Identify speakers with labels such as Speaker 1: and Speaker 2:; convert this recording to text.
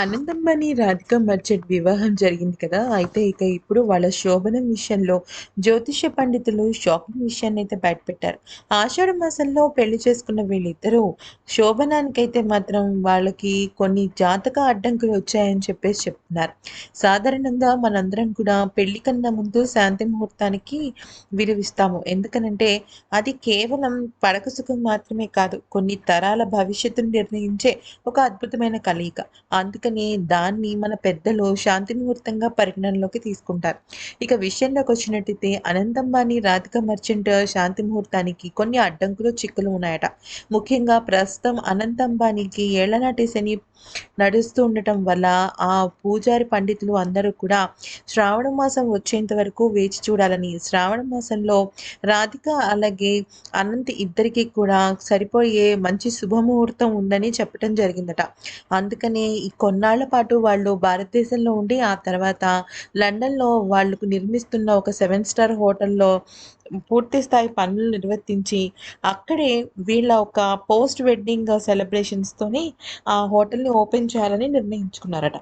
Speaker 1: అనంతంబాని Radhika merchant వివాహం జరిగింది కదా. అయితే ఇక ఇప్పుడు వాళ్ళ శోభనం విషయంలో జ్యోతిష పండితులు షాకింగ్ విషయాన్ని అయితే బయటపెట్టారు. ఆషాఢ మాసంలో పెళ్ళి చేసుకున్న వీళ్ళిద్దరూ శోభనానికైతే మాత్రం వాళ్ళకి కొన్ని జాతక అడ్డంకులు వచ్చాయని చెప్పేసి చెప్తున్నారు. సాధారణంగా మనందరం కూడా పెళ్ళి కన్నా ముందు శాంతి ముహూర్తానికి విలువిస్తాము. ఎందుకనంటే అది కేవలం పడక సుఖం మాత్రమే కాదు కొన్ని తరాల భవిష్యత్తును నిర్ణయించే ఒక అద్భుతమైన కలయిక. అందుకని అందుకని దాన్ని మన పెద్దలు శాంతి ముహూర్తంగా పరిగణనలోకి తీసుకుంటారు. ఇక విషయంలోకి వచ్చినట్టయితే అనంతంబాని రాధిక మర్చెంట్ శాంతి ముహూర్తానికి కొన్ని అడ్డంకులు చిక్కులు ఉన్నాయట. ముఖ్యంగా ప్రస్తుతం అనంతంబానికి ఏళ్ళనాటి శని నడుస్తూ ఉండటం వల్ల ఆ పూజారి పండితులు అందరూ కూడా శ్రావణ మాసం వచ్చేంత వరకు వేచి చూడాలని శ్రావణ మాసంలో రాధిక అలాగే అనంత్ ఇద్దరికి కూడా సరిపోయే మంచి శుభముహూర్తం ఉందని చెప్పడం జరిగిందట. అందుకనే ఈ కొన్నాళ్ళ పాటు వాళ్ళు భారతదేశంలో ఉండి ఆ తర్వాత లండన్లో వాళ్ళకు నిర్మిస్తున్న ఒక సెవెన్ స్టార్ హోటల్లో పూర్తి స్థాయి పనులు నిర్వర్తించి అక్కడే వీళ్ళ ఒక పోస్ట్ వెడ్డింగ్ సెలబ్రేషన్స్తోని ఆ హోటల్ని ఓపెన్ చేయాలని నిర్ణయించుకున్నారట.